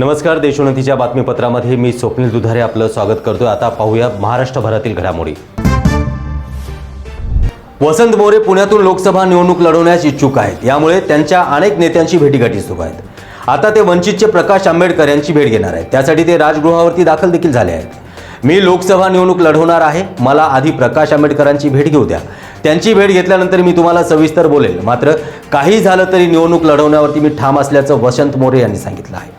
नमस्कार देशोन्नतीच्या बातमीपत्रामध्ये मी स्वप्नील दुधारे आपलं स्वागत करतोय. आता पाहूया महाराष्ट्रभरातील घडामोडी. वसंत मोरे पुण्यातून लोकसभा निवडणूक लढवण्यास इच्छुक आहेत. यामुळे त्यांच्या अनेक नेत्यांची भेटीगाठी सुरू आहेत. आता ते वंचितचे प्रकाश आंबेडकर यांची भेट घेणार आहेत. त्यासाठी ते राजगृहावरती दाखल देखील झाले आहेत. मी लोकसभा निवडणूक लढवणार आहे. मला आधी प्रकाश आंबेडकरांची भेट घेऊ द्या. त्यांची भेट घेतल्यानंतर मी तुम्हाला सविस्तर बोलेल. मात्र काही झालं तरी निवडणूक लढवण्यावरती मी ठाम असल्याचं वसंत मोरे यांनी सांगितलं आहे.